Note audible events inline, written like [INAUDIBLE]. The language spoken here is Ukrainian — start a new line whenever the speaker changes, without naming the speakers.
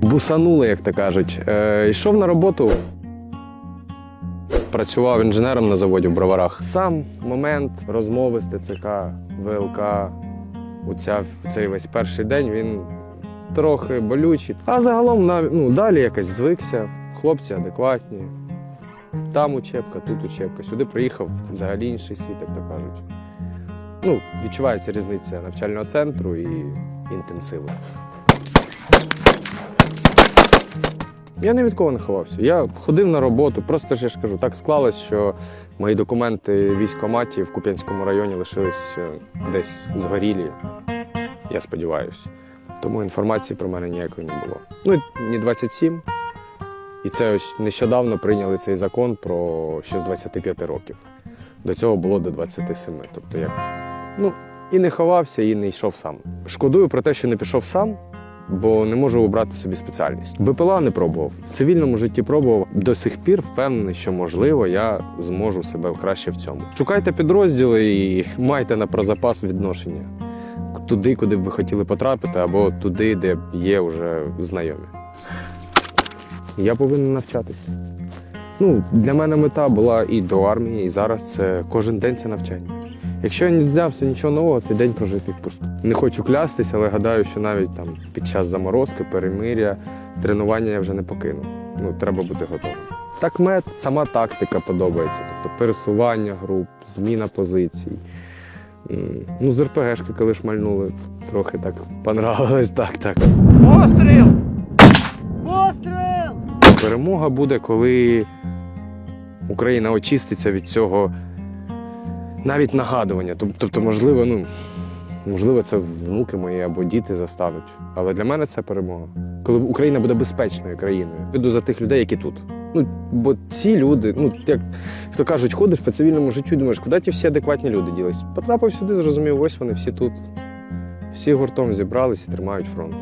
Бусанули, як то кажуть. Е, йшов на роботу. Працював інженером на заводі в броварах. Сам момент розмови з ТЦК, ВЛК, оця, цей весь перший день він трохи болючий. А загалом ну, далі якось звикся. Хлопці адекватні. Там учебка, тут учебка. Сюди приїхав взагалі інший світ, як то кажуть. Ну, відчувається різниця навчального центру і інтенсиву. Я ні від кого не ховався. Я ходив на роботу, просто ж я ж кажу, так склалось, що мої документи військкоматі в Куп'янському районі лишились е, десь згорілі. Я сподіваюся. Тому інформації про мене ніякої не було. Ну, мені 27. І це ось нещодавно прийняли цей закон про ще з 25 років. До цього було до 27. Тобто я ну, і не ховався, і не йшов сам. Шкодую про те, що не пішов сам, бо не можу обрати собі спеціальність. БПЛА не пробував. В цивільному житті пробував. До сих пір впевнений, що можливо я зможу себе краще в цьому. Шукайте підрозділи і [LAUGHS] майте на прозапас відношення туди, куди б ви хотіли потрапити, або туди, де є вже знайомі. Я повинен навчатися. Ну, для мене мета була і до армії, і зараз це кожен день це навчання. Якщо я не взявся нічого нового, цей день прожити впусту. Не хочу клястись, але гадаю, що навіть там під час заморозки, перемиря, тренування я вже не покину. Ну, треба бути готовим. Так мет, сама тактика подобається, тобто пересування груп, зміна позицій. Ну, з РПГшки, коли шмальнули, трохи так понравилось, так, так.
Постріл! Постріл!
Перемога буде, коли Україна очиститься від цього навіть нагадування. Тобто, можливо, ну, можливо, це внуки мої або діти застануть. Але для мене це перемога. Коли Україна буде безпечною країною. Піду за тих людей, які тут. Ну, бо ці люди, ну, як хто кажуть, ходиш по цивільному життю, думаєш, куди ті всі адекватні люди ділись? Потрапив сюди, зрозумів, ось вони всі тут. Всі гуртом зібрались і тримають фронт.